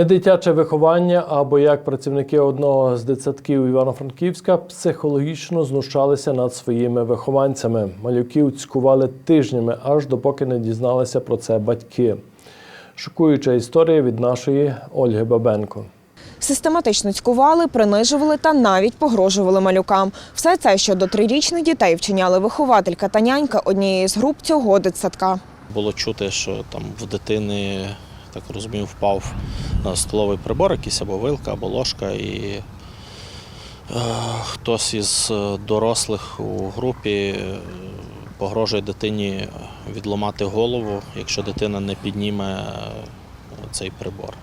Недитяче виховання або як працівники одного з дитсадків Івано-Франківська психологічно знущалися над своїми вихованцями. Малюків цькували тижнями, аж допоки не дізналися про це батьки. Шокуюча історія від нашої Ольги Бабенко. Систематично цькували, принижували та навіть погрожували малюкам. Все це щодо трирічних дітей вчиняли вихователька та нянька однієї з груп цього дитсадка. Було чути, що там в дитини, так розумію, впав столовий прибор, якийсь або вилка, або ложка, і е, хтось із е, дорослих у групі е, погрожує дитині відломати голову, якщо дитина не підніме цей прибор.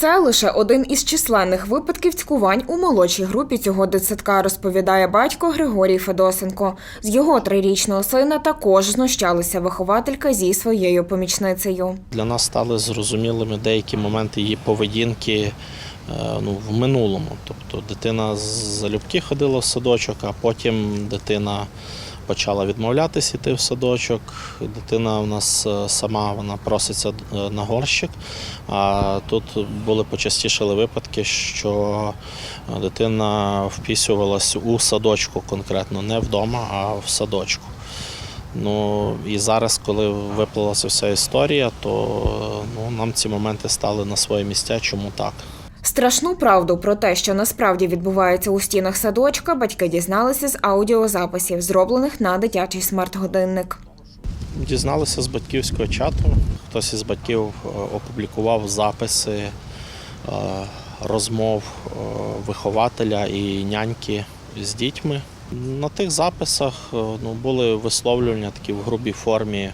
Це лише один із численних випадків цькувань у молодшій групі цього дитсадка, розповідає батько Григорій Федосенко. З його трирічного сина також знущалися вихователька зі своєю помічницею. Для нас стали зрозумілими деякі моменти її поведінки е, ну, в минулому. Тобто дитина залюбки ходила в садочок, а потім дитина почала відмовлятися йти в садочок. Дитина у нас е, сама вона проситься е, на горщик. А тут були почастішали випадки, що е, дитина впісювалась у садочку конкретно, не вдома, а в садочку. Ну і зараз, коли виплилася вся історія, то ну, нам ці моменти стали на свої місця. Чому так? Страшну правду про те, що насправді відбувається у стінах садочка, батьки дізналися з аудіозаписів, зроблених на дитячий смарт-годинник. Дізналися з батьківського чату. Хтось із батьків е, опублікував записи е, розмов е, вихователя і няньки з дітьми. На тих записах ну, були висловлювання такі в грубій формі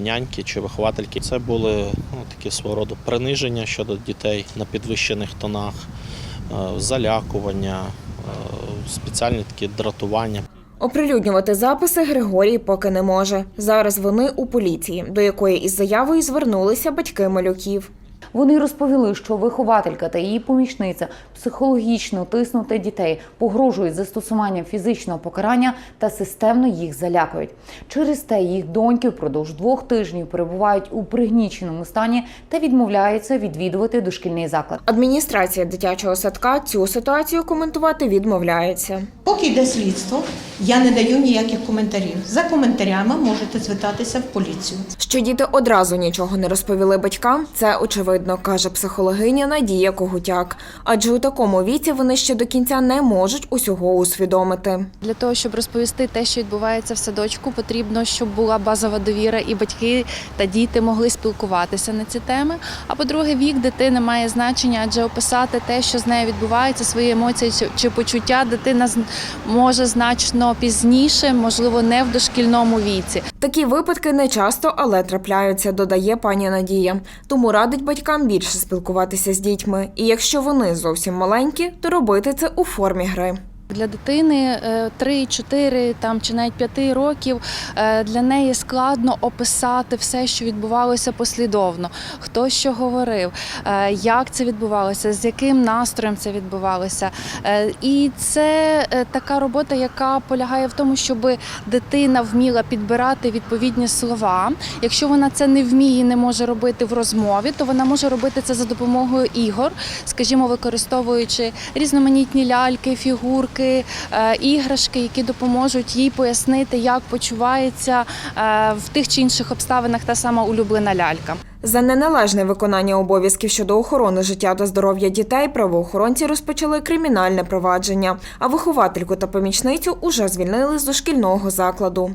няньки чи виховательки. Це були ну, такі свого роду приниження щодо дітей на підвищених тонах, е, залякування, е, спеціальні такі дратування. Оприлюднювати записи Григорій поки не може. Зараз вони у поліції, до якої із заявою звернулися батьки малюків. Вони розповіли, що вихователька та її помічниця психологічно тиснути дітей, погрожують застосуванням фізичного покарання та системно їх залякують. Через те їх доньки впродовж двох тижнів перебувають у пригніченому стані та відмовляються відвідувати дошкільний заклад. Адміністрація дитячого садка цю ситуацію коментувати відмовляється. Поки йде слідство, я не даю ніяких коментарів. За коментарями можете звертатися в поліцію. Що діти одразу нічого не розповіли батькам, це очевидно, каже психологиня Надія Когутяк. Адже у такому віці вони ще до кінця не можуть усього усвідомити. Для того, щоб розповісти те, що відбувається в садочку, потрібно, щоб була базова довіра, і батьки та діти могли спілкуватися на ці теми. А по-друге, вік дитини має значення, адже описати те, що з нею відбувається, свої емоції чи- почуття, дитина може значно пізніше, можливо, не в дошкільному віці. Такі випадки не часто, але трапляються, додає пані Надія. Тому радить батькам більше спілкуватися з дітьми. І якщо вони зовсім маленькі, то робити це у формі гри. Для дитини е, 3-4 там чи навіть 5 років е, для неї складно описати все, що відбувалося послідовно. Хто що говорив, е, як це відбувалося, з яким настроєм це відбувалося. І це така робота, яка полягає в тому, щоб дитина вміла підбирати відповідні слова. Якщо вона це не вміє не може робити в розмові, то вона може робити це за допомогою ігор, скажімо, використовуючи різноманітні ляльки, фігурки, е, іграшки, які допоможуть їй пояснити, як почувається е, в тих чи інших обставинах та сама улюблена лялька. За неналежне виконання обов'язків щодо охорони життя та здоров'я дітей правоохоронці розпочали кримінальне провадження, а виховательку та помічницю уже звільнили з дошкільного закладу.